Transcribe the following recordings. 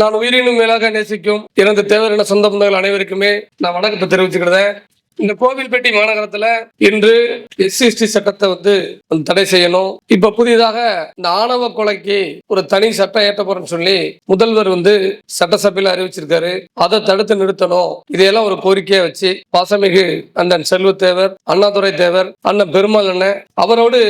நான் உயிரினும் மேலாக நேசிக்கும் எனது தேவையான சொந்த பந்தங்கள் அனைவருக்குமே நான் வணக்கத்தை தெரிவிச்சுக்கிறேன். இந்த கோவில்பட்டி மாநகரத்துல இன்று எஸ்சிஎஸ்டி சட்டத்தை வந்து தடை செய்யணும். இப்ப புதிதாக இந்த ஆணவ கொலைக்கு ஒரு தனி சட்டம் ஏற்ற போறேன்னு சொல்லி முதல்வர் வந்து சட்டசபையில அறிவிச்சிருக்காரு. அதை தடுத்து நிறுத்தணும். இதையெல்லாம் ஒரு கோரிக்கையை வச்சு பாசமிகு அண்ணன் செல்வத்தேவர் அண்ணாதுரை தேவர் அண்ணன் பெருமாள் அண்ணன் அவரோடு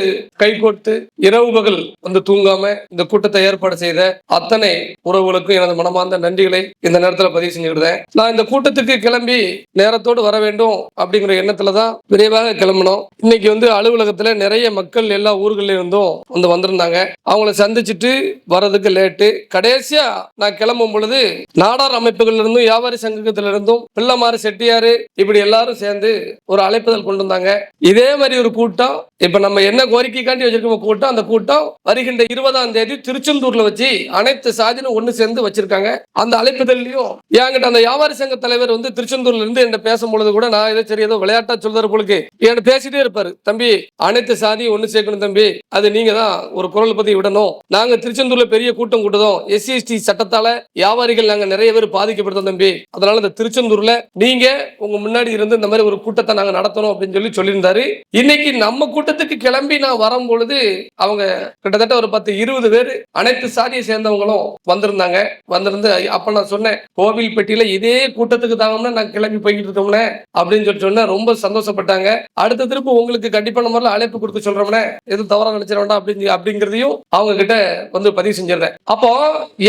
கைகோர்த்து இரவு பகல் வந்து தூங்காம இந்த கூட்டத்தை ஏற்பாடு செய்த அத்தனை உறவுகளுக்கும் எனது மனமார்ந்த நன்றிகளை இந்த நேரத்தில் பதிவு செஞ்சுக்கிட்டேன். நான் இந்த கூட்டத்துக்கு கிளம்பி நேரத்தோடு வர வேண்டும். அப்படிங்கிற எண்ணத்துல தான் விரைவாக கிளம்பணும். இன்னைக்கு வந்து அலுவலகத்துல நிறைய மக்கள் எல்லா ஊர்கள்ல இருந்தும் வந்து வந்திருந்தாங்க. அவங்கள சந்திச்சுட்டு வர்றதுக்கு லேட்டு கடைசியா நான் கிளம்பும் பொழுது நாடார் அமைப்புகள்ல இருந்தும் வியாபாரி சங்கத்துல இருந்தும் பிள்ளைமாறு செட்டியாரு இப்படி எல்லாரும் சேர்ந்து ஒரு அழைப்புதல் கொண்டு வந்தாங்க. இதே மாதிரி ஒரு கூட்டம் இப்ப நம்ம என்ன கோரிக்கைக்காண்டி வச்சிருக்கோம் கூட்டம் அந்த கூட்டம் வருகின்ற இருபதாம் தேதி திருச்செந்தூர்ல வச்சு அனைத்து சாதினும் ஒண்ணு சேர்ந்து வச்சிருக்காங்க. அந்த அழைப்புதல்லையும் என்கிட்ட அந்த வியாபாரி சங்க தலைவர் வந்து திருச்செந்தூர்ல இருந்து என்ன பேசும் பொழுது கூட நான் சரி ஏதோ விளையாட்டா சொல்றாரு போலுக்கு. என்கிட்ட பேசிட்டே இருப்பாரு. தம்பி அனைத்து சாதியும் ஒண்ணு சேர்க்கணும் தம்பி. அது நீங்க தான் ஒரு குரல் பத்தி விடணும். நாங்க திருச்செந்தூர்ல பெரிய கூட்டம் கூட்டதும் எஸ்சி எஸ்டி சட்டத்தால வியாபாரிகள் நாங்க நிறைய பேர் பாதிக்கப்பட்டோம் தம்பி. அதனால இந்த திருச்செந்தூர்ல நீங்க உங்க முன்னாடி இருந்து இந்த மாதிரி ஒரு கூட்டத்தை நாங்க நடத்தணும் அப்படின்னு சொல்லி சொல்லியிருந்தாரு. இன்னைக்கு நம்ம கூட்டத்துக்கு கிளம்பி நான் வரும் பொழுது அவங்க கிட்டத்தட்ட ஒரு பத்து இருபது பேர் அனைத்து சாதியை சேர்ந்தவங்களும் வந்திருந்தாங்க. வந்திருந்து அப்ப நான் சொன்னேன் கோவில் பெட்டியில இதே கூட்டத்துக்கு தாங்கன்னா நான் கிளம்பி போய்கிட்டு இருக்கோம்னே அப்படின்னு சொல்லி சொன்னேன் ரொம்ப சந்தோஷப்பட்டாங்க. அடுத்த திருப்பு உங்களுக்கு கண்டிப்பான முறையில் அழைப்பு கொடுக்க சொல்றோம்னே எதுவும் தவறா நினைச்சிட வேண்டாம் அப்படி அப்படிங்கிறதையும் அவங்க கிட்ட வந்து பதிவு செஞ்சிடறேன். அப்போ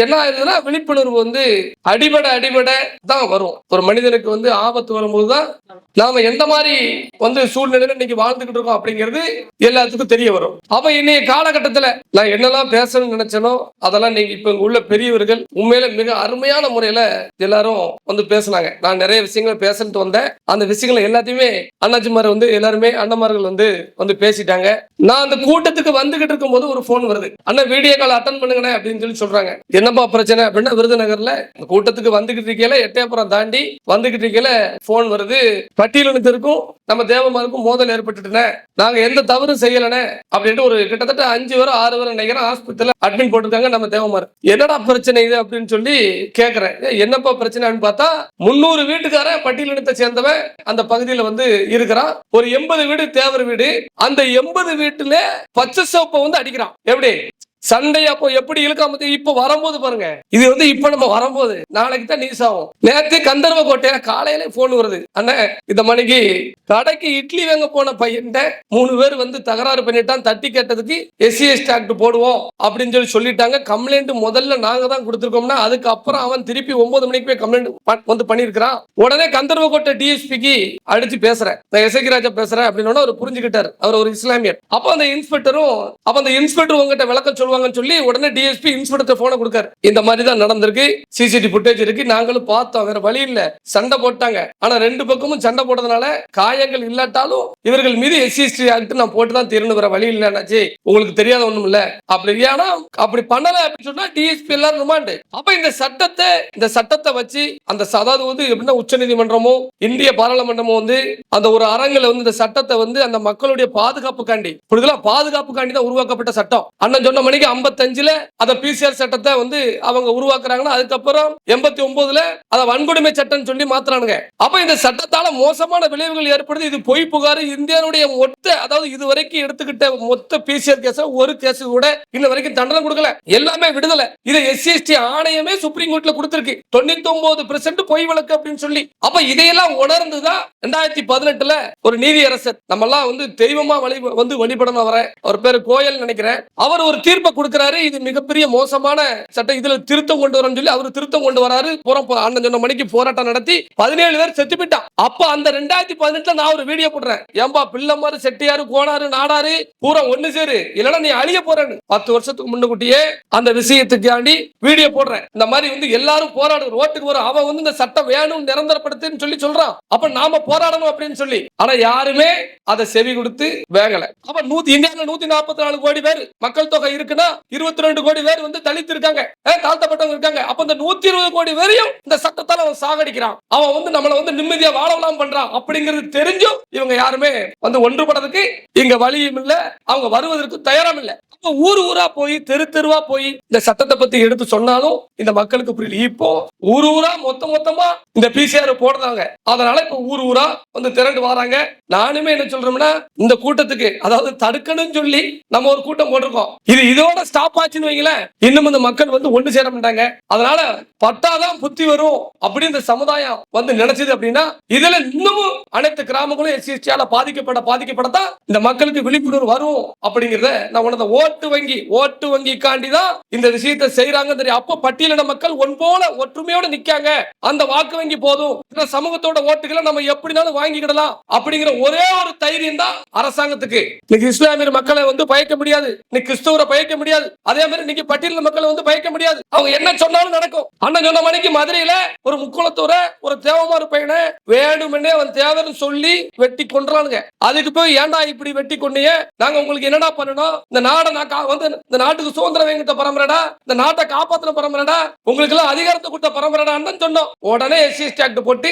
என்ன ஆயிருதுன்னா விழிப்புணர்வு வந்து அடிபட அடிபட தான் வரும். ஒரு மனிதனுக்கு வந்து ஆபத்து வரும்போது தான் நாம எந்த மாதிரி வந்து சூழ்நிலையில இன்னைக்கு வாழ்ந்துகிட்டு இருக்கோம் அப்படிங்கிறது எல்லாத்துக்கும் தெரிய வரும். அப்ப இன்னைய காலகட்டத்துல நான் என்னெல்லாம் பேசணும்னு நினைச்சனோ அதெல்லாம் நீங்க இப்ப உள்ள பெரியவர்கள் உண்மையில மிக அருமையான முறையில எல்லாரும் வந்து பேசினாங்க. நான் நிறைய விஷயங்களை பேசன்ட்டு வந்தேன். அந்த விஷயங்கள் எல்லாத்தையுமே அண்ணாச்சிமார் வந்து எல்லாருமே அண்ணமார்கள் வந்து வந்து பேசிட்டாங்க. நான் அந்த கூட்டத்துக்கு வந்துகிட்டு இருக்கும் போது ஒரு ஃபோன் வருது. அண்ணா வீடியோ கால் அட்டன் பண்ணுங்கண்ணே அப்படின்னு சொல்லி சொல்றாங்க. என்னப்பா பிரச்சனை அப்படின்னா விருதுநகர்ல இந்த கூட்டத்துக்கு வந்துகிட்டு இருக்கையில எட்டயபுரம் தாண்டி வந்துகிட்டு இருக்கையில போன் வருது. பட்டியலினத்திற்கும் நம்ம தேவமாருக்கும் மோதல் ஏற்பட்டுட்டேன். நாங்க எந்த தவறும் செய்யலனே அப்படின்ட்டு ஒரு கிட்டத்தட்ட அஞ்சு வரை ஆறு வரை நினைக்கிறேன். ஹாஸ்பிட்டல் அட்மிட் போட்டிருக்காங்க நம்ம தேவமார். என்னடா பிரச்சனை இது அப்படின்னு சொல்லி கேக்குறேன். என்னப்பா பிரச்சனைன்னு பார்த்தா முன்னூறு வீட்டுக்காரன் பட்டியலினத்தை சேர்ந்தவன் அந்த பகுதியில வந்து இருக்கிறான். ஒரு எண்பது வீடு தேவர் வீடு. அந்த எண்பது வீடு வீட்டுல பச்சை சோப்பை வந்து அடிக்கிறான். எப்படி? சண்டை அப்போ எப்படி இழுக்காம இப்ப வரும்போது பாருங்க. இது வந்து இப்ப நம்ம வரும்போது நாளைக்கு தான் நியூஸ் ஆகும். நேத்து கந்தர்வ கோட்டையில காலையில போன் வருது. அண்ணன் இந்த மணிக்கு கடைக்கு இட்லி வாங்க போன பையன் மூணு பேர் வந்து தகராறு பண்ணிட்டான் தட்டி கேட்டதுக்கு எஸ்சி எஸ்டி ஆக்ட் போடுவோம் அப்படின்னு சொல்லி சொல்லிட்டாங்க. கம்ப்ளைண்ட் முதல்ல நாங்க தான் கொடுத்துருக்கோம்னா அதுக்கப்புறம் அவன் திருப்பி ஒன்பது மணிக்கு போய் கம்ப்ளைண்ட் வந்து பண்ணிருக்கிறான். உடனே கந்தர்வ கோட்டை டிஎஸ்பிக்கு அடிச்சு பேசுறேன். நான் எசகி ராஜா பேசுறேன் அப்படின்னு அவர் புரிஞ்சுக்கிட்டார். அவர் ஒரு இஸ்லாமியர். அப்போ அந்த இன்ஸ்பெக்டரும் அப்ப அந்த இன்ஸ்பெக்டர் உங்ககிட்ட விளக்கம் சொல்லுவாங்கன்னு சொல்லி உடனே டிஎஸ்பி இன்ஸ்பெக்டர் போனை கொடுக்காரு. இந்த மாதிரி தான் நடந்திருக்கு சிசிடிவி ஃபுட்டேஜ் இருக்கு. நாங்களும் பார்த்தோம். வேற வழி இல்ல. சண்டை போட்டாங்க. ஆனா ரெண்டு பக்கமும் சண்டை போட்டதுனால காயங்கள் இல்லாட்டாலும் இவர்கள் மீது எஸ்சிஎஸ்டி ஆக்ட் நான் போட்டு தான் தீரணும். வேற வழி இல்லைன்னாச்சு உங்களுக்கு தெரியாத ஒண்ணும் இல்ல. அப்படி ஏன்னா அப்படி பண்ணல அப்படின்னு சொன்னா டிஎஸ்பி எல்லாரும் ரிமாண்டு அப்ப இந்த சட்டத்தை இந்த சட்டத்தை வச்சு அந்த ச- அதாவது வந்து எப்படின்னா உச்ச நீதிமன்றமும் இந்திய பாராளுமன்றமும் வந்து அந்த ஒரு அரங்கில் வந்து இந்த சட்டத்தை வந்து அந்த மக்களுடைய பாதுகாப்புக்காண்டி புரியுதுல பாதுகாப்புக்காண்டி தான் உருவாக்கப்பட்ட சட்டம். அண்ணன் சொன்ன மணிக்கு ஐம்பத்தஞ்சுல அந்த பிசிஆர் சட்டத்தை வந்து அவங்க உருவாக்குறாங்கன்னா அதுக்கப்புறம் எண்பத்தி ஒன்பதுல அத வன்கொடுமை சட்டம் சொல்லி மாத்துறானுங்க. அப்ப இந்த சட்டத்தால மோசமான விளைவுகள் ஏற்படுது. இது பொய் புகார். இந்தியாவுடைய மொத்த அதாவது இது வரைக்கும் எடுத்துக்கிட்ட மொத்த பிசிஆர் கேஸ் ஒரு கேஸ் கூட இன்ன வரைக்கும் தண்டனை கொடுக்கல. எல்லாமே விடுதலை. இதை எஸ்சிஎஸ்டி ஆணையமே சுப்ரீம் கோர்ட்ல கொடுத்திருக்கு. தொண்ணூத்தி ஒன்பது பெர்சென்ட் பொய் வழக்கு அப்படின்னு சொல்லி. அப்ப இதையெல்லாம் உணர்ந்துதான் ரெண்டாயிரத்தி பதினெட்டுல ஒரு நீதியரசர் நம்ம எல்லாம் வந்து தெய்வமா வழி வந்து வழிபடணும் வர அவர் பேரு கோயல் நினைக்கிறேன். அவர் ஒரு தீர்ப்பு திரும்ப கொடுக்கிறாரு. இது மிகப்பெரிய மோசமான சட்டம் இதுல திருத்தம் கொண்டு வரணும்னு சொல்லி அவர் திருத்தம் கொண்டு வராரு. புறம் அண்ணன் சொன்ன மணிக்கு போராட்டம் நடத்தி பதினேழு பேர் செத்து போயிட்டான். அப்ப அந்த ரெண்டாயிரத்தி பதினெட்டுல நான் ஒரு வீடியோ போடுறேன். ஏன்பா பிள்ளைமாரு செட்டியாரு கோனாரு நாடாரு பூரா ஒண்ணு சேரு. இல்லைன்னா நீ அழிய போறேன்னு. பத்து வருஷத்துக்கு முன்னுக்குட்டியே அந்த விஷயத்துக்காண்டி வீடியோ போடுறேன். இந்த மாதிரி வந்து எல்லாரும் போராடு ரோட்டுக்கு வரும். அவன் வந்து இந்த சட்டம் வேணும் நிரந்தரப்படுத்துன்னு சொல்லி சொல்றான். அப்ப நாம போராடணும் அப்படின்னு சொல்லி. ஆனா யாருமே அதை செவி கொடுத்து வேகல அப்ப நூத்தி இந்தியாவுல நூத்தி நாற்பத்தி நாலு கோடி பேர் மக்கள் தொகை இருக்கு இருக்குன்னா இருபத்தி ரெண்டு கோடி பேர் வந்து தலித்து இருக்காங்க தாழ்த்தப்பட்டவங்க இருக்காங்க. அப்ப இந்த நூத்தி இருபது கோடி பேரையும் இந்த சட்டத்தால் அவன் சாகடிக்கிறான். அவன் வந்து நம்மளை வந்து நிம்மதியா வாழலாம் பண்றான் அப்படிங்கிறது தெரிஞ்சும் இவங்க யாருமே வந்து ஒன்றுபடுறதுக்கு இங்க வழியும் இல்ல. அவங்க வருவதற்கு தயாரம் இல்ல. ஊர் ஊரா போய் தெரு தெருவா போய் இந்த சட்டத்தை பத்தி எடுத்து சொன்னாலும் இந்த மக்களுக்கு புரியல. இப்போ ஊர் ஊரா மொத்த மொத்தமா இந்த பிசிஆர் போடுறாங்க. அதனால இப்ப ஊர் ஊரா வந்து திரண்டு வராங்க. நானுமே என்ன சொல்றோம்னா இந்த கூட்டத்துக்கு அதாவது தடுக்கணும்னு சொல்லி நம்ம ஒரு கூட்டம் போட்டிருக்கோம். இது இதோட ஸ்டாப் ஆச்சுன்னு வைங்களேன் இன்னும் இந்த மக்கள் வந்து ஒண்ணு சேர மாட்டாங்க. அதனால பட்டாதான் புத்தி வரும் அப்படின்னு இந்த சமுதாயம் வந்து நினைச்சது அப்படின்னா இதுல இன்னமும் அனைத்து கிராமங்களும் எஸ்சிஎஸ்டியால பாதிக்கப்பட பாதிக்கப்படத்தான் இந்த மக்களுக்கு விழிப்புணர்வு வரும் அப்படிங்கறத நான் உனது ஓட்டு வங்கி ஓட்டு வங்கிக்காண்டி தான் இந்த விஷயத்தை செய்யறாங்க தெரியும். அப்ப பட்டியலின மக்கள் ஒன் போல ஒற்றுமையோட நிக்காங்க. அந்த வாக்கு வங்கி போதும். இந்த சமூகத்தோட ஓட்டுகளை நம்ம எப்படினாலும் வாங்கிக்கிடலாம் அப்படிங்கிற ஒரே ஒரு தைரியம் தான் அரசாங்கத்துக்கு. இன்னைக்கு இஸ்லாமியர் மக்களை வந்து பயக்க முடியாது. இன்னைக்கு கிறிஸ்தவரை பயக்க முடியாது. அதே மாதிரி இன்னைக்கு பட்டியலின மக்களை வந்து பயக்க முடியாது. அவங்க என்ன சொன்னாலும் நடக்கும். அண்ணன் சொன்ன மணிக்கு மதுரையில ஒரு முக்குளத்தூர ஒரு தேவமாறு பையனை வேணுமென்னே அவன் தேவர்னு சொல்லி வெட்டி கொன்றானுங்க. அதுக்கு போய் ஏன்டா இப்படி வெட்டி கொண்டீங்க நாங்க உங்களுக்கு என்னடா பண்ணணும்? இந்த நாடை நான் வந்து இந்த நாட்டுக்கு சுதந்திரம் வேங்கிட்ட பரம்பரைடா? இந்த நாட்டை காப்பாத்தின பரம்பரைடா? உங்களுக்கு எல்லாம் அதிகாரத்தை கொடுத்த பரம்பரைடான்னு சொன்னோம். உடனே எஸ்சி ஆக்ட் போட்டு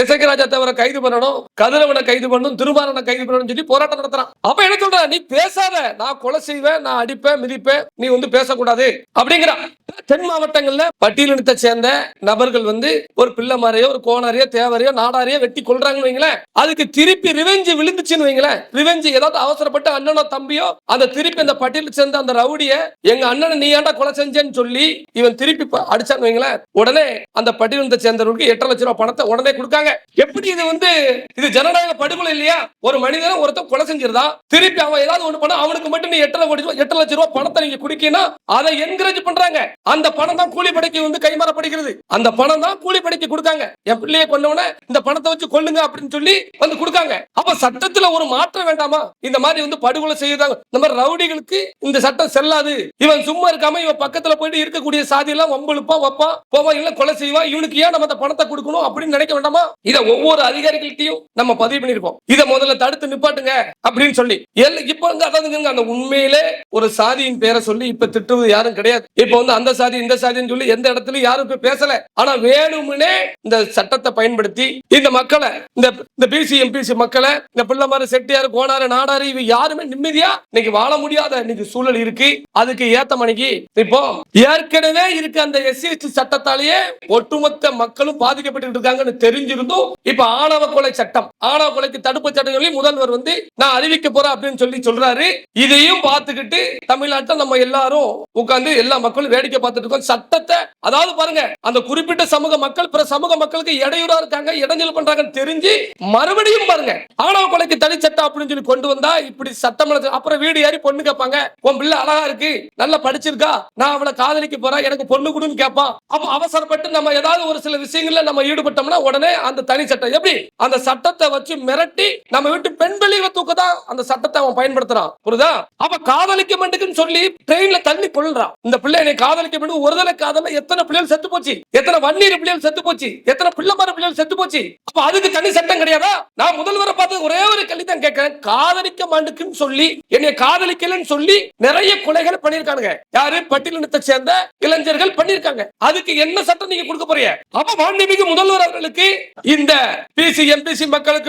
எசகி ராஜா தேவரை கைது பண்ணணும் கதிரவனை கைது பண்ணணும் திருமாரனை கைது பண்ணணும் சொல்லி போராட்டம் நடத்துறான். அப்ப என்ன சொல்ற? நீ பேசாத. நான் கொலை செய்வேன் நான் அடிப்பேன் மிதி மிதிப்பேன் நீ வந்து பேசக்கூடாது அப்படிங்கிறான் தென் மாவட்டங்கள்ல பட்டியலினத்தை சேர்ந்த நபர்கள் வந்து ஒரு பிள்ளைமாரையோ ஒரு கோணாரையோ தேவரையோ நாடாரையோ வெட்டி கொள்றாங்கன்னு வைங்களேன். அதுக்கு திருப்பி ரிவெஞ்சு விழுந்துச்சுன்னு வைங்களேன். ரிவெஞ்சு ஏதாவது அவசரப்பட்டு அண்ணனோ தம்பியோ அந்த திருப்பி அந்த பட்டியலில் சேர்ந்த அந்த ரவுடிய எங்க அண்ணனை நீ ஏன்டா கொலை செஞ்சேன்னு சொல்லி இவன் திருப்பி அடிச்சான்னு வைங்களேன். உடனே அந்த பட்டியலினத்தை சேர்ந்தவர்களுக்கு எட்டரை லட்சம் ரூபாய் பணத்தை உடனே கொடுக்காங்க. எப்படி இது வந்து இது ஜனநாயக படுகொலை இல்லையா? ஒரு மனிதனை ஒருத்தன் கொலை செஞ்சிருந்தா திருப்பி அவன் ஏதாவது ஒண்ணு பண்ண அவனுக்கு மட்டும் நீ எட்டரை கோடி ரூபாய் எட்டு லட்சம் ரூபாய் பணத்தை நீங்க குடிக்கணும் அதை என்கரேஜ் பண்றாங்க. அந்த பணம் தான் கூலி படைக்கு வந்து கைமாறப்படுகிறது. அந்த பணம் தான் கூலி படைக்கு கொடுத்தாங்க என் பிள்ளைய கொண்டவன இந்த பணத்தை வச்சு கொள்ளுங்க அப்படின்னு சொல்லி வந்து கொடுக்காங்க. அப்ப சட்டத்துல ஒரு மாற்றம் வேண்டாமா? இந்த மாதிரி வந்து படுகொலை செய்யறாங்க. இந்த மாதிரி ரவுடிகளுக்கு இந்த சட்டம் செல்லாது. இவன் சும்மா இருக்காம இவன் பக்கத்துல போயிட்டு இருக்கக்கூடிய சாதி எல்லாம் வம்பெழுப்பான் வைப்பான் போவான் இல்ல கொலை செய்வான் இவனுக்கு ஏன் நம்ம அந்த பணத்தை கொடுக்கணும் அப்படின்னு நினைக்க வேண்டாமா? இதை ஒவ்வொரு அதிகாரிகள்ட்டையும் நம்ம பதிவு பண்ணிருப்போம் இதை முதல்ல தடுத்து நிப்பாட்டுங்க அப்படின்னு சொல்லி. எல்ல- இப்ப வந்து அதாவதுங்க அந்த உண்மையிலே ஒரு சாதியின் பேரை சொல்லி இப்ப திட்டுவது யாரும் கிடையாது. இப்ப வந்து அந்த சாதி இந்த சாதின்னு சொல்லி எந்த இடத்துலயும் யாரும் இப்ப பேசல. ஆனா வேணும்னே இந்த சட்டத்தை பயன்படுத்தி இந்த மக்களை இந்த இந்த பிசி எம்பிசி மக்களை இந்த பிள்ளைமாரு செட்டியார் கோனாரு நாடாரு இவ யாருமே நிம்மதியா இன்னைக்கு வாழ முடியாத இன்னைக்கு சூழல் இருக்கு. அதுக்கு ஏத்த மணிக்கு இப்போ ஏற்கனவே இருக்க அந்த எஸ்சி சட்டத்தாலேயே ஒட்டுமொத்த மக்களும் பாதிக்கப்பட்டு இருக்காங்கன்னு தெரிஞ்சிருந்தும் இப்ப ஆணவ கொலை சட்டம் ஆணவ கொலைக்கு தடுப்பு சட்டம் சொல்லி முதல்வர் வந்து நான் அறிவிக்க போறேன் அப்படின்னு சொல்லி சொல்றாரு. இதையும் பார்த்துக்கிட்டு தமிழ்நாட்டு தமிழ்நாட்டில் நம்ம எல்லாரும் உட்கார்ந்து எல்லா மக்களும் வேடிக்கை பார்த்துட்டு இருக்கோம். சட்டத்தை அதாவது பாருங்க அந்த குறிப்பிட்ட சமூக மக்கள் பிற சமூக மக்களுக்கு இடையூறா இருக்காங்க இடைஞ்சல் பண்றாங்கன்னு தெரிஞ்சு மறுபடியும் பாருங்க ஆணவ கொலைக்கு தனி சட்டம் அப்படின்னு சொல்லி கொண்டு வந்தா இப்படி சட்டம் அப்புறம் வீடு ஏறி பொண்ணு கேட்பாங்க உன் பிள்ளை அழகா இருக்கு நல்லா படிச்சிருக்கா நான் அவளை காதலிக்க போறேன் எனக்கு பொண்ணு கொடுன்னு கேட்பான். அப்ப அவசரப்பட்டு நம்ம ஏதாவது ஒரு சில விஷயங்கள்ல நம்ம ஈடுபட்டோம்னா உடனே அந்த தனி சட்டம் எப்படி? அந்த சட்டத்தை வச்சு மிரட்டி நம்ம வீட்டு பெண் பிள்ளைகளை தூக்கதான் அந்த சட்டத்தை அவன் பயன்படுத்துறான். புரியுதா? அப்ப காதலிக்க மாட்டேங்குன்னு சொல்லி சொல்லி ட்ரெயின்ல தள்ளி கொள்றான் இந்த பிள்ளை என்னை காதலிக்க வேண்டும் ஒருதலை காதல எத்தனை பிள்ளைகள் செத்து போச்சு? எத்தனை வன்னீர் பிள்ளைகள் செத்து போச்சு? எத்தனை பிள்ளைமார பிள்ளைகள் செத்து போச்சு? அப்ப அதுக்கு தனி சட்டம் கிடையாதா? நான் முதல்வரை பார்த்து ஒரே ஒரு கல்வி தான் கேட்கிறேன். காதலிக்க மாட்டுக்குன்னு சொல்லி என்னை காதலிக்கலன்னு சொல்லி நிறைய கொலைகள் பண்ணிருக்கானுங்க யாரு? பட்டியலினத்தை சேர்ந்த இளைஞர்கள் பண்ணிருக்காங்க அதுக்கு என்ன சட்டம் நீங்க கொடுக்க போறீங்க? அப்ப மாண்புமிகு முதல்வர் அவர்களுக்கு இந்த பிசி எம்பிசி மக்களுக்கு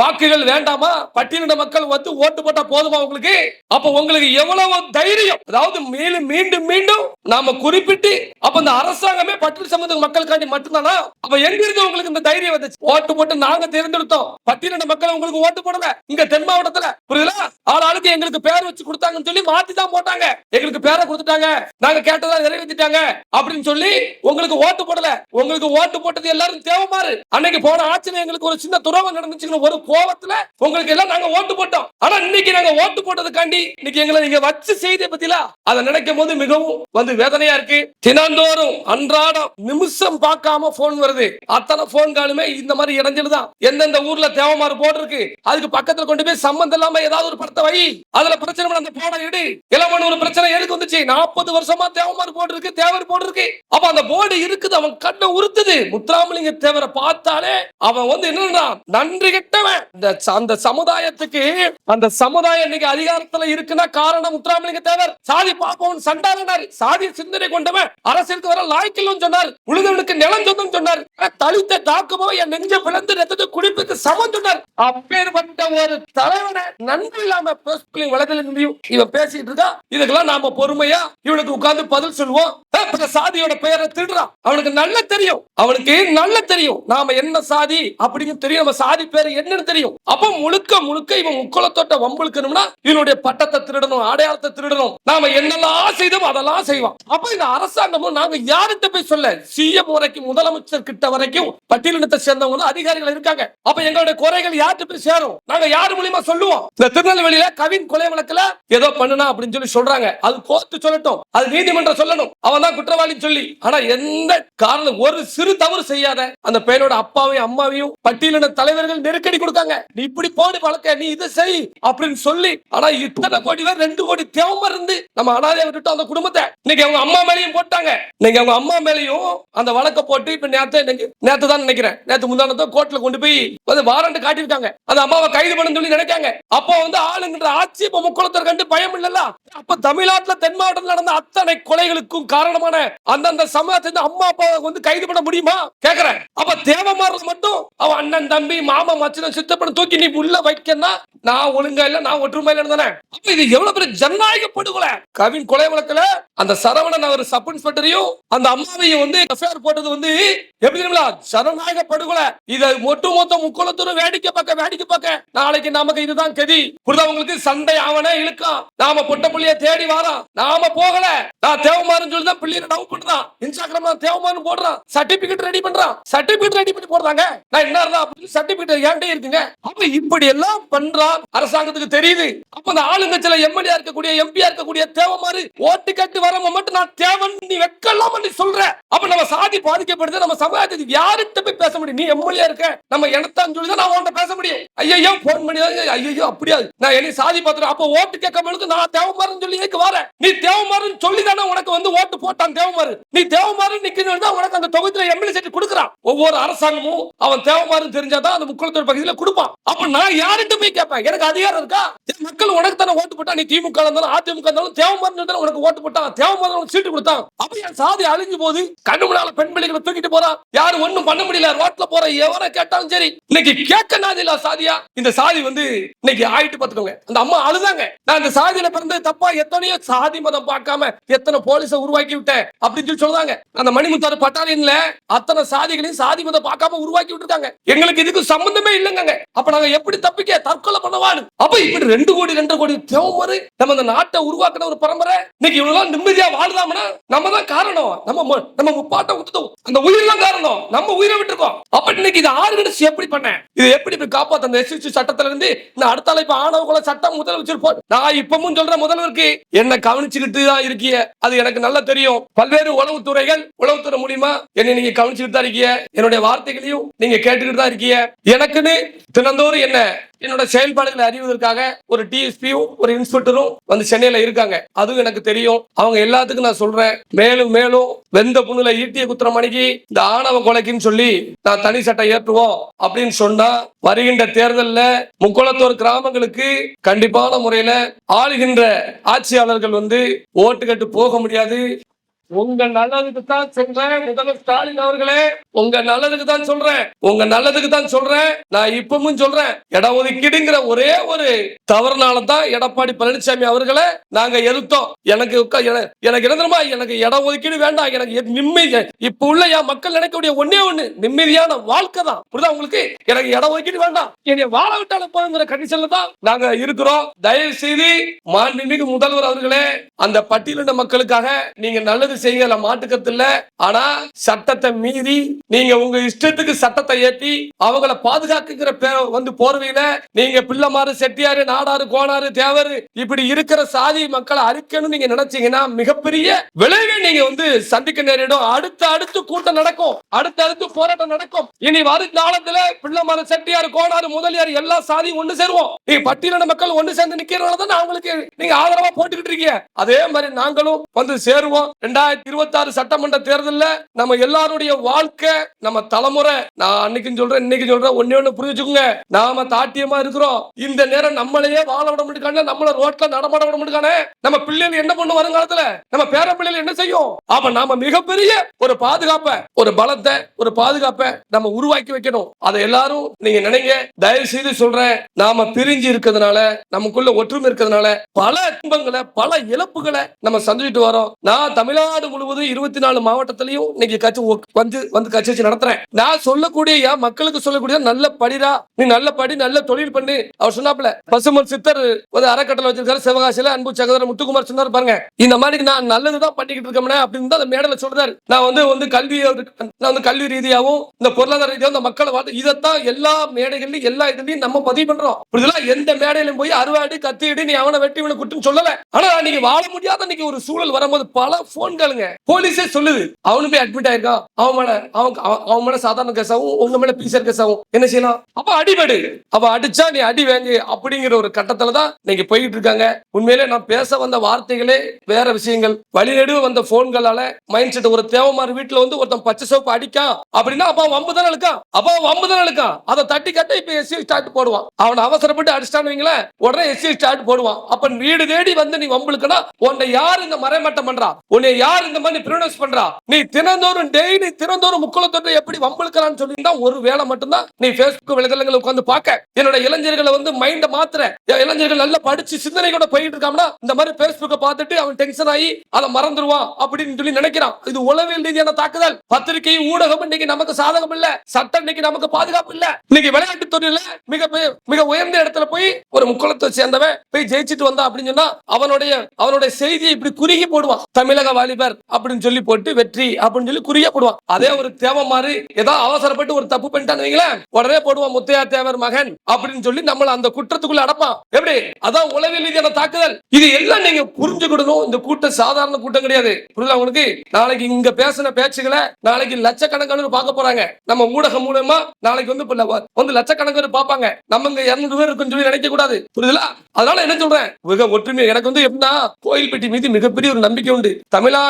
வாக்குகள் வேண்டாமா? பட்டியலின மக்கள் வந்து ஓட்டு போட்டா போதுமா உங்களுக்கு? அப்ப உங்களுக்கு எவ்வளவு தைரியம் அதாவது மேலும் மீண்டும் மீண்டும் நாம குறிப்பிட்டு அப்ப இந்த அரசாங்கமே பட்டியல் சமூக மக்களுக்காண்டி மட்டும்தானா? அப்ப எங்க இருந்து உங்களுக்கு இந்த தைரியம் வந்துச்சு? ஓட்டு போட்டு நாங்க தேர்ந்தெடுத்தோம். பட்டியலின மக்கள் உங்களுக்கு ஓட்டு போடல. இங்க தென் மாவட்டத்துல. புரியுதா? ஆள் ஆளுக்கு எங்களுக்கு பேர் வச்சு கொடுத்தாங்கன்னு சொல்லி மாத்தி தான் போட்டாங்க. எங்களுக்கு பேரை கொடுத்துட்டாங்க. நாங்க கேட்டதா நிறைவேற்றிட்டாங்க அப்படின்னு சொல்லி உங்களுக்கு ஓட்டு போடல. உங்களுக்கு ஓட்டு போட்டது எல்லாரும் தேவமாறு. அன்னைக்கு போன ஆட்சியில எங்களுக்கு ஒரு சின்ன துரோகம் நடந்துச்சுன்னு ஒரு கோவத்துல உங்களுக்கு எல்லாம் நாங்க ஓட்டு போட்டோம். ஆனா இன்னைக்கு நாங்க ஓட்டு போட்டதுக்காண்டி இன்னைக்கு எங்களை நீங்க வச்சு செய்தியை பத்திலா? அதை நினைக்கும் போது மிகவும் வந்து வேதனையா இருக்கு. தினந்தோறும் அன்றாடம் நிமிஷம் பார்க்காம போன் வருது. அத்தனை போன் காலுமே இந்த மாதிரி இடைஞ்சல் தான் எந்தெந்த ஊர்ல தேவமாறு போர்டு இருக்கு? அதுக்கு பக்கத்துல கொண்டு போய் சம்பந்தம் இல்லாம ஏதாவது ஒரு படத்தை வை. அதுல பிரச்சனை அந்த போட எடு இளமன் ஒரு பிரச்சனை எதுக்கு வந்துச்சு? நாற்பது வருஷமா தேவமாறு போர்டு இருக்கு தேவர் போர்டு இருக்கு. அப்ப அந்த போர்டு இருக்குது அவன் கண்ணை உறுத்துது. முத்துராமலிங்க தேவரை பார்த்தாலே அவன் வந்து என்னன்னா நன்றி கெட்டவன். அந்த சமுதாயத்துக்கு அந்த சமுதாயம் இன்னைக்கு அதிகாரத்துல இருக்குன்னா காரணம் முத்துராமலிங்க கொண்டவர் சாதி பாப்பவன் சண்டாளனார். சாதி சிந்தனை கொண்டவன் அரசிற்கு வர லாய்க்கில்லும் சொன்னார் உழுதவனுக்கு நிலம் சொந்தம் சொன்னார். தலித்த தாக்குமோ என் நெஞ்ச பிளந்து ரத்தத்தை குடிப்புக்கு சமம் சொன்னார். அப்பேற்பட்ட ஒரு தலைவனை நன்றி இல்லாம பேசுகளின் முடியும். இவன் பேசிட்டு இருக்கா இதுக்கெல்லாம் நாம பொறுமையா இவனுக்கு உட்கார்ந்து பதில் சொல்லுவோம். சாதியோட பெயரை திருடுறான் அவனுக்கு நல்ல தெரியும். அவனுக்கு நல்ல தெரியும்? நாம என்ன சாதி அப்படின்னு தெரியும். நம்ம சாதி பேரு என்னன்னு தெரியும். அப்ப முழுக்க முழுக்க இவன் உக்குளத்தோட்ட வம்புழுக்கணும்னா இவனுடைய பட்டத்தை திருடணும் அடையாளத்தை திருடணும். நாம என்னெல்லாம் செய்தோம் அதெல்லாம் செய்வோம். அப்ப இந்த அரசாங்கமும் நாங்க யார்கிட்ட போய் சொல்ல? சிஎம் வரைக்கும் முதலமைச்சர் கிட்ட வரைக்கும் பட்டியலினத்தை சேர்ந்தவங்க அதிகாரிகள் இருக்காங்க. அப்ப எங்களுடைய குறைகள் யார்கிட்ட போய் சேரும்? நாங்க யார் மூலியமா சொல்லுவோம்? இந்த திருநெல்வேலியில கவின் கொலை வழக்குல ஏதோ பண்ணுனா அப்படின்னு சொல்லி சொல்றாங்க. அது கோர்த்து சொல்லட்டும். அது நீதிமன்றம் சொல்லணும். அவன் தான் குற்றவாளின்னு சொல்லி. ஆனா எந்த காரணம்? ஒரு சிறு தவறு செய்யாத அந்த பெயரோட அப்பாவையும் அம்மாவையும் பட்டியலின தலைவர்கள் நெருக்கடி கொடுக்காங்க. நீ இப்படி போடு வழக்க நீ இதை செய் அப்படின்னு சொல்லி. ஆனா இத்தனை கோடி பேர் ரெண்டு கோடி தேவை இருந்து நம்ம அனாதையை விட்டுட்டோம் அந்த குடும்பத்தை. இன்னைக்கு அவங்க அம்மா மேலயும் போட்டாங்க. இன்னைக்கு அவங்க அம்மா மேலயும் அந்த வழக்கை போட்டு இப்ப நேத்து நேத்து தான் நினைக்கிறேன். நேத்து முந்தானத்தை கோர்ட்ல கொண்டு போய் வந்து வாரண்ட் காட்டியிருக்காங்க. அந்த அம்மாவை கைது பண்ணு சொல்லி நினைக்காங்க. அப்போ வந்து ஆளுங்கிற ஆட்சி இப்ப முக்குளத்தர் கண்டு பயம் இல்லல்ல? அப்ப தமிழ்நாட்டுல தென் மாவட்டத்தில் நடந்த அத்தனை கொலைகளுக்கும் காரணமான அந்தந்த சமூகத்தை அம்மா அப்பா வந்து கைது பண்ண முடியுமா? கேக்குறேன். அப்ப தேவமாரில் மட்டும் அவன் அண்ணன் தம்பி மாமா மச்சன சித்தப்பட தூக்கி நீ உள்ள வைக்கன்னா நான் ஒழுங்கா இல்ல நான் ஒற்றுமை இல்ல அப்ப இது எவ்வளவு பெரிய ஜனநாயக படுகொலை கவின் கொலை வழக்குல அந்த சரவணன் அவர் சப் இன்ஸ்பெக்டரையும் அந்த அம்மாவையும் வந்து எஃப்ஐஆர் போட்டது வந்து எப்படி தெரியுங்களா ஜனநாயக படுகொலை இதை ஒட்டு மொத்த வேடிக்கை பார்க்க வேடிக்கை பார்க்க. நாளைக்கு நமக்கு இதுதான் கதி. புரிதா உங்களுக்கு? சண்டை அவனே இழுக்கும் நாம பொட்ட புள்ளிய தேடி வாரான். நாம போகல. நான் தேவமாறுன்னு சொல்லி தான் பிள்ளைய டவு பண்றான். இன்ஸ்டாகிராம்ல தேவமாறு போடுறான். சர்டிபிகேட் ரெடி பண்றான். சர்டிபிகேட் ரெடி பண்ணி போடுறாங்க. நான் என்ன இருந்தா அப்படின்னு சர்டிபிகேட் ஏன்டே இருக்குங்க? அப்ப இப்படி எல்லாம் பண்றான் அரசாங்கத்துக்கு தெரியுது. அப்ப அந்த ஆளுங்கட்சியில எம்எல்ஏ இருக்கக்கூடிய எம்பியா இருக்கக்கூடிய தேவை மாதிரி ஓட்டு கட்டு வரவங்க மட்டும் நான் தேவன் நீ வைக்கலாம் நீ சொல்ற? அப்ப நம்ம சாதி பாதிக்கப்படுது நம்ம சமுதாயத்துக்கு யார்கிட்ட போய் பேச முடியும்? நீ எம்எல்ஏ இருக்க நம்ம எனத்தான் சொல்லி தான் நான் உன்ட்ட பேச முடியும். ஐயோ போன் பண்ணி ஐயோ அப்படியா? நான் என்ன சாதி பாத்துறேன் அப்ப ஓட்டு கேட்க நான் தேவமாறுன்னு சொல்லி எதுக்கு வர நீ தேவமாறுன்னு சொல்லி தானே உனக்கு வந்து ஓட்டு போட்டான் தேவமாறு நீ தேவமாறு நிக்கணும் தான் உனக்கு அந்த தொகுதியில எம்எல்ஏ சீட்டு கொடுக்குறான். ஒவ்வொரு அரசாங்கமும் அவன் தேவமாறு தெரிஞ்சாதான் அந்த முக்குளத்தூர் பகுதியில கொடுப்பான். அப்ப நான் யார்கிட்ட போய் கேட்பேன்? எனக்கு அதிகாரம் இருக்கா? மக்கள் உனக்கு தானே ஓட்டு போட்டா நீ திமுக இருந்தாலும் அதிமுக இருந்தாலும் தேவமாறு உனக்கு ஓட்டு போட்டான். தேவமாறு உனக்கு சீட்டு கொடுத்தான். அப்ப என் சாதி அழிஞ்சு போது கண்ணு முன்னால பெண் பிள்ளைகளை தூக்கிட்டு போறான் யாரும் ஒண்ணும் பண்ண முடியல. ரோட்ல போற எவரை கேட்டாலும் சரி. இன்னைக்கு கேட்க நாதில சாதியா? இந்த சாதி வந்து இன்னைக்கு ஆயிட்டு பாத்துக்கோங்க அந்த அம்மா அழுதாங்க. நான் இந்த சாதியில பிறந்தது தப்பா? எத்தனையோ சாதி மதம் பார்க்காம எத்தனை போலீஸ உருவாக்கி விட்டேன் அப்படின்னு சொல்லி சொல்றாங்க அந்த மணிமுத்தாறு பட்டாளியன்ல அத்தனை சாதிகளையும் சாதி மதம் பார்க்காம உருவாக்கி விட்டுருக்காங்க. எங்களுக்கு இதுக்கு சம்பந்தமே இல்லைங்க அப்ப நாங்க எப்படி தப்பிக்க? தற்கொலை பண்ணவான்னு அப்ப இப்படி ரெண்டு கோடி ரெண்டு கோடி தேவமரு நம்ம இந்த நாட்டை உருவாக்குன ஒரு பரம்பரை. இன்னைக்கு இவ்வளவு நிம்மதியா வாழுதாமனா நம்ம தான் காரணம். நம்ம நம்ம முப்பாட்டம் விட்டுட்டோம் அந்த உயிர் தான் காரணம். நம்ம உயிரை விட்டுருக்கோம். அப்ப இன்னைக்கு இது ஆறு கடைசி எப்படி பண்ண இது எப்படி இப்படி காப்பாத்த அந்த எஸ்எஸ்சி சட்டத்துல இருந்து இந்த அடுத்தால இப்ப ஆணவ குல சட்டம் முதலமைச்சர் போ நான் இப்பவும் சொல்ற முதல்வருக்கு என்ன கவனிச்சுக்கிட்டு தான் இருக்கிய. அது எனக்கு நல்லா தெரியும். பல்வேறு உளவுத்துறைகள் உளவுத்துறை மூலியமா என்னை நீங்க கவனிச்சுக்கிட்டு தான் இருக்கீங்க என்னுடைய வார்த்தைகளையும் நீங்க கேட்டுக்கிட்டு தான் இருக்கீங்க எனக்குன்னு தினந்தோறும் என்ன என்னோட செயல்பாடுகளை அறிவதற்காக ஒரு டிஎஸ்பியும் ஒரு இன்ஸ்பெக்டரும் வந்து சென்னையில இருக்காங்க. அதுவும் எனக்கு தெரியும். அவங்க எல்லாத்துக்கும் நான் சொல்றேன். மேலும் மேலும் வெந்த புண்ணுல ஈட்டிய குத்துற மணிக்கு இந்த ஆணவ கொலைக்குன்னு சொல்லி நான் தனி சட்டம் ஏற்றுவோம் அப்படின்னு சொன்னா வருகின்ற தேர்தலில் முக்குளத்தோர் கிராமங்களுக்கு கண்டிப்பான முறையில ஆளுகின்ற ஆட்சியாளர்கள் வந்து ஓட்டு கட்டு போக முடியாது. உங்க நல்லதுக்கு தான் சொல்றேன். முதல்வர் ஸ்டாலின் அவர்களே உங்க நல்லதுக்கு தான் சொல்றேன். உங்க நல்லதுக்கு தான் சொல்றேன். நான் இப்பவும் சொல்றேன். இடஒதுக்கீடுங்கிற ஒரே ஒரு தவறுனால தான் எடப்பாடி பழனிசாமி அவர்களை நாங்க எதிர்த்தோம். எனக்கு என- எனக்கு என்ன எனக்கு இடஒதுக்கீடு வேண்டாம். எனக்கு நிம்மதி இப்ப உள்ள என் மக்கள் நினைக்கக்கூடிய ஒண்ணே ஒண்ணு நிம்மதியான வாழ்க்கை தான். புரியுதா உங்களுக்கு? எனக்கு இடஒதுக்கீடு வேண்டாம். என்னை வாழ விட்டாலும் போதுங்கிற கண்டிஷன்ல தான் நாங்க இருக்கிறோம். தயவு செய்து மாண்புமிகு முதல்வர் அவர்களே அந்த பட்டியலின மக்களுக்காக நீங்க நல்லது செய்யல மாட்டுக்கத்துல ஆனா சட்டத்தை மீறி நீங்க உங்க இஷ்டத்துக்கு சட்டத்தை ஏத்தி அவங்கள பாதுகாக்குங்கிற வந்து போர்வையில நீங்க பிள்ளைமாறு செட்டியாரு நாடாரு கோனாரு தேவரு இப்படி இருக்கிற சாதி மக்களை அழிக்கணும்னு நீங்க நினைச்சீங்கன்னா மிகப்பெரிய விளைவை நீங்க வந்து சந்திக்க நேரிடும். அடுத்து அடுத்து கூட்டம் நடக்கும். அடுத்து அடுத்து போராட்டம் நடக்கும். இனி வரும் காலத்துல பிள்ளைமாறு செட்டியாரு கோனாரு முதலியார் எல்லா சாதியும் ஒண்ணு சேருவோம். நீங்க பட்டியலின மக்கள் ஒண்ணு சேர்ந்து நிக்கிறதுனால தான் அவங்களுக்கு நீங்க ஆதரவா போட்டுக்கிட்டு இருக்கீங்க. அதே மாதிரி நாங்களும் வந்து சேருவோம். ரெண்டாயிரத்தி ரெண்டாயிரத்தி இருபத்தி ஆறு சட்டமன்ற தேர்தலில் நம்ம எல்லாருடைய வாழ்க்கை நம்ம தலைமுறை நான் அன்னைக்கும் சொல்றேன் இன்னைக்கு சொல்றேன் ஒண்ணே ஒண்ணு புரிஞ்சுக்கோங்க. நாம தாட்டியமா இருக்கிறோம். இந்த நேரம் நம்மளையே வாழ விட முடியாது நம்மள ரோட்ல நடமாட விட முடியாது நம்ம பிள்ளைகள் என்ன பண்ணும் வருங்காலத்துல நம்ம பேர பிள்ளைகள் என்ன செய்யும்? அப்ப நாம மிகப்பெரிய ஒரு பாதுகாப்பை ஒரு பலத்தை ஒரு பாதுகாப்பை நம்ம உருவாக்கி வைக்கணும். அதை எல்லாரும் நீங்க நினைங்க. தயவு செய்து சொல்றேன் நாம பிரிஞ்சு இருக்கிறதுனால நமக்குள்ள ஒற்றுமை இருக்கிறதுனால பல துன்பங்களை பல இழப்புகளை நம்ம சந்திச்சுட்டு வரோம். நான் தமிழ்நாடு முழுவதும் இருபத்தி நாலு மாவட்டத்திலையும் இன்னைக்கு கட்சி வந்து வந்து கட்சி வச்சு நடத்துறேன். நான் சொல்லக்கூடிய என் மக்களுக்கு சொல்லக்கூடிய நல்ல படிரா நீ நல்ல படி நல்ல தொழில் பண்ணி. அவர் சொன்னாப்ல பசுமல் சித்தர் ஒரு அறக்கட்டளை வச்சிருக்காரு சிவகாசியில அன்பு சகோதரர் முத்துக்குமார் சொன்னார் பாருங்க. இந்த மாதிரி நான் நல்லதுதான் பண்ணிக்கிட்டு இருக்கேன் அப்படின்னு தான் அந்த மேடல சொல்றாரு. நான் வந்து வந்து கல்வி நான் வந்து கல்வி ரீதியாகவும் இந்த பொருளாதார ரீதியாகவும் இந்த மக்களை வாழ்த்து இதைத்தான் எல்லா மேடைகள்லயும் எல்லா இதுலயும் நம்ம பதிவு பண்றோம். இதெல்லாம் எந்த மேடையிலும் போய் அறுவாடு கத்திடு நீ அவனை வெட்டி இவனை குட்டுன்னு சொல்லல. ஆனா நீங்க வாழ முடியாத இன்னைக்கு ஒரு சூழல் வரும்போது பல போன்களுங்க போலீஸே சொல்லுது. அவனு போய் அட்மிட் ஆயிருக்கான். அவன் மேல அவன் அவன் மேல சாதாரண கேஸாவும் உங்க மேல பீசர் கேஸாவும் என்ன செய்யலாம்? அப்ப அடிபடு. அவ அடிச்சா நீ அடி வாங்கு அப்படிங்கிற ஒரு கட்டத்துல தான் நீங்க போயிட்டு இருக்காங்க. உண்மையிலே நான் பேச வந்த வார்த்தைகளே வேற விஷயங்கள். வழிநெடுவ வந்த போன்களால மைண்ட் செட் ஒரு தேவமாறு வீட்டுல வந்து ஒருத்தன் பச்சை சோப்பு அடிக்கான் அப்படின்னா அப்ப வம்புதான் வம்பு தானே இருக்கான்? அப்ப வம்பு தானே இருக்கான்? அதை தட்டி கட்ட இப்ப எஸ்சி ஸ்டார்ட் போடுவான். அவன் அவசரப்பட்டு அடிச்சிட்டான்னு உடனே எஸ்சி ஸ்டார்ட் போடுவான். அப்ப வீடு தேடி வந்து நீ வம்புலுக்குன்னா உன்னை யார் இந்த மறைமட்டம் பண்றா? உன்னை யார் இந்த மாதிரி ப்ரினஸ் பண்றா? நீ தினந்தோறும் டெய்லி தினந்தோறும் முக்குளத்தொற்றை எப்படி வம்புலுக்கலாம்னு சொல்லியிருந்தா ஒரு வேலை மட்டும்தான் நீ பேஸ்புக் வலைதளங்களை உட்காந்து பார்க்க. என்னோட இளைஞர்களை வந்து மைண்ட மாத்துற. இளைஞர்கள் நல்லா படிச்சு சிந்தனை கூட போயிட்டு இருக்காங்கன்னா இந்த மாதிரி பேஸ்புக்கை பார்த்துட்டு அவன் டென்ஷன் ஆகி அதை மறந்துடுவான் அப்படின்னு சொல்லி நினைக்கிறான். இது உளவியல் ரீதியான தாக்குதல். பத்திரிகை ஊடகம் இன்னைக்கு நமக்கு சாதகம் இல்ல. சட்டம் இன்னைக்கு நமக்கு பாதுகாப்பு இல்ல. இன்னைக்கு விளையாட்டு துறையில மிக மிக உயர்ந்த இடத்துல போய் ஒரு முக்குளத்தை சேர்ந்தவன் போய் ஜெயிச்சிட்டு வந்தா அப்படின்னு சொன்னா அவனுடைய அவனுடைய செய்தியை இப்படி குறுகி போடுவான். தமிழக வாலிபர் அப்படின்னு சொல்லி போட்டு வெற்றி அப்படின்னு சொல்லி குறிய போடுவான். அதே ஒரு தேவை மாதிரி ஏதோ அவசரப்பட்டு ஒரு தப்பு பண்ணிட்டான்னு உடனே போடுவான் முத்தையா தேவர் மகன் அப்படின்னு சொல்லி நம்மள அந்த குற்றத்துக்குள்ள அடப்பான். எப்படி? அதான் உளவியல் ரீதியான தாக்குதல். இது எல்லாம் நீங்க புரிஞ்சுக்கிடணும். இந்த கூட்டம் சாதாரண கூட்டம் கிடையாது. புரியுதா உங்களுக்கு? நாளைக்கு இங்க பேசின பேச்சுகளை நாளைக்கு லட்சக்கணக்கான பார்க்க போறாங்க. நம்ம ஊடகம் மூலமா நாளைக்கு வந்து வந்து லட்சக்கணக்கான பார்ப்பாங்க. நம்ம இங்க இருநூறு பேர் இருக்குன்னு சொல்லி நினைக்க கூடாது. புரியுதுல அதனால என்ன சொல்றேன்? மிக ஒற்றுமை எனக்கு வந்து எப்படின்னா கோயில்பட்டி மீது மிகப்பெரிய ஒரு நம்பிக்கை உண்டு.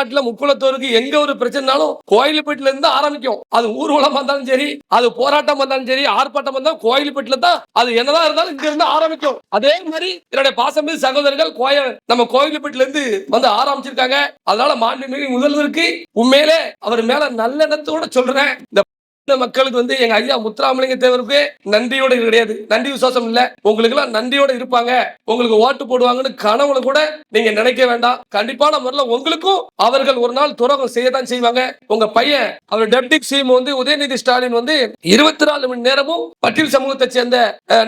தமிழ்நாட்டில் முக்குளத்தோருக்கு எங்க ஒரு பிரச்சனைனாலும் கோயில்பேட்டில இருந்து ஆரம்பிக்கும். அது ஊர்வலம் வந்தாலும் சரி அது போராட்டம் வந்தாலும் சரி ஆர்ப்பாட்டம் வந்தாலும் கோயில்பேட்டில தான் அது என்னதான் இருந்தாலும் இங்க இருந்து ஆரம்பிக்கும். அதே மாதிரி என்னுடைய பாசமிகு சகோதரர்கள் கோயில் நம்ம கோயில்பேட்டில இருந்து வந்து ஆரம்பிச்சிருக்காங்க. அதனால மாண்புமிகு முதல்வருக்கு உண்மையிலே அவர் மேல நல்லெண்ணத்தோட சொல்றேன். இந்த மக்களுக்கு வந்து எங்க ஐயா முத்துராமலிங்க தேவருக்கு நன்றியோட கிடையாது. நன்றி விசுவாசம் இல்ல. உங்களுக்கு எல்லாம் நன்றியோட இருப்பாங்க. உங்களுக்கு ஓட்டு போடுவாங்கன்னு கனவுல கூட நீங்க நினைக்க வேண்டாம். கண்டிப்பான முறையில் உங்களுக்கும் அவர்கள் ஒரு நாள் துரோகம் செய்யத்தான் செய்வாங்க. உங்க பையன் அவர் டெப்டி சிஎம் வந்து உதயநிதி ஸ்டாலின் வந்து இருபத்தி நாலு மணி நேரமும் பட்டியல் சமூகத்தை சேர்ந்த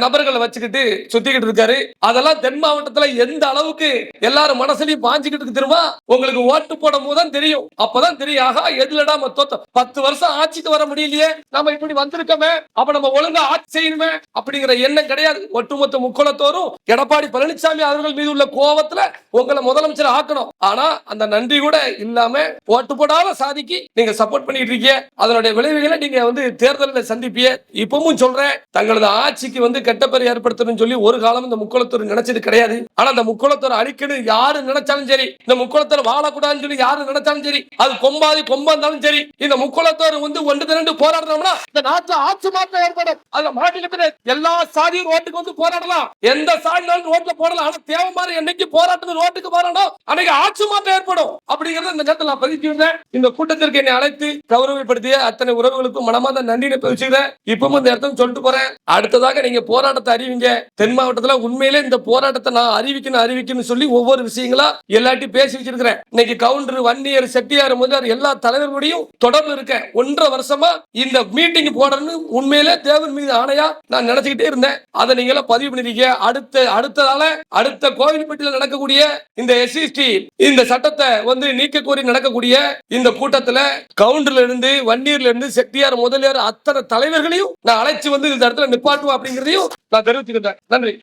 நபர்களை வச்சுக்கிட்டு சுத்திக்கிட்டு இருக்காரு. அதெல்லாம் தென் மாவட்டத்துல எந்த அளவுக்கு எல்லாரும் மனசுலயும் பாஞ்சுக்கிட்டு இருக்கு தெரியுமா? உங்களுக்கு ஓட்டு போடும் போதுதான் தெரியும். அப்பதான் தெரியும். ஆகா எதுலடா நம்ம பத்து வருஷம் ஆட்சிக்கு வர முடியலையே. இல்லையே நம்ம இப்படி வந்திருக்கோமே அப்ப நம்ம ஒழுங்கா ஆட்சி செய்யணுமே அப்படிங்கிற எண்ணம் கிடையாது. ஒட்டுமொத்த முக்குளத்தோரும் எடப்பாடி பழனிசாமி அவர்கள் மீது உள்ள கோபத்துல உங்களை முதலமைச்சர் ஆக்கணும். ஆனா அந்த நன்றி கூட இல்லாம ஓட்டு போடாத சாதிக்கு நீங்க சப்போர்ட் பண்ணிட்டு இருக்கீங்க. அதனுடைய விளைவுகளை நீங்க வந்து தேர்தலில் சந்திப்பிய. இப்பவும் சொல்றேன் தங்களது ஆட்சிக்கு வந்து கெட்ட பேர் ஏற்படுத்தணும் சொல்லி ஒரு காலம் இந்த முக்குளத்தூர் நினைச்சது கிடையாது. ஆனா அந்த முக்குளத்தூர் அழிக்கணும் யாரு நினைச்சாலும் சரி இந்த முக்குளத்தூர் வாழக்கூடாதுன்னு சொல்லி யாரு நினைச்சாலும் சரி அது கொம்பாதி கொம்பா இருந்தாலும் சரி இந்த முக்குளத்தூர் வந்து ஒன்று திரண்டு போற போராடுறோம்னா இந்த நாட்டுல ஆட்சி மாற்றம் ஏற்படும். அதுல மாநிலத்தில் எல்லா சாதியும் ரோட்டுக்கு வந்து போராடலாம். எந்த சாதினாலும் ரோட்ல போடலாம். ஆனா தேவை மாதிரி என்னைக்கு போராட்டத்துக்கு ரோட்டுக்கு போராடும் அன்னைக்கு ஆட்சி மாற்றம் ஏற்படும். அப்படிங்கறத இந்த நேரத்தில் நான் பதிவிச்சிருந்தேன் இந்த கூட்டத்திற்கு என்னை அழைத்து கௌரவப்படுத்திய அத்தனை உறவுகளுக்கும் மனமார்ந்த நன்றியை தெரிவிச்சுக்கிறேன். இப்பவும் இந்த இடத்துல சொல்லிட்டு போறேன். அடுத்ததாக நீங்க போராட்டத்தை அறிவிங்க. தென் மாவட்டத்துல உண்மையிலே இந்த போராட்டத்தை நான் அறிவிக்கணும் அறிவிக்கணும்னு சொல்லி ஒவ்வொரு விஷயங்களா எல்லாத்தையும் பேசி வச்சிருக்கிறேன். இன்னைக்கு கவுண்டர் வன்னியர் செட்டியார் முதலியார் எல்லா தலைவர்களுடையும் தொடர்பு இருக்கேன். ஒன்றரை வருஷமா இந்த மீட்டிங் போடணும்னு உண்மையிலே தேவன் மீது ஆணையா நான் நினைச்சுக்கிட்டே இருந்தேன். அதை நீங்க பதிவு பண்ணிருக்கீங்க. அடுத்த அடுத்ததால அடுத்த கோவில்பட்டியில் நடக்கக்கூடிய இந்த எஸ்சிஸ்டி இந்த சட்டத்தை வந்து நீக்க கோரி நடக்கக்கூடிய இந்த கூட்டத்துல கவுண்டர்ல இருந்து வன்னியர்ல இருந்து செட்டியார் முதலியார் அத்தனை தலைவர்களையும் நான் அழைச்சு வந்து இந்த இடத்துல நிப்பாட்டுவோம் அப்படிங்கிறதையும் நான் தெரிவிச்சுக்கிட்டேன். நன்றி.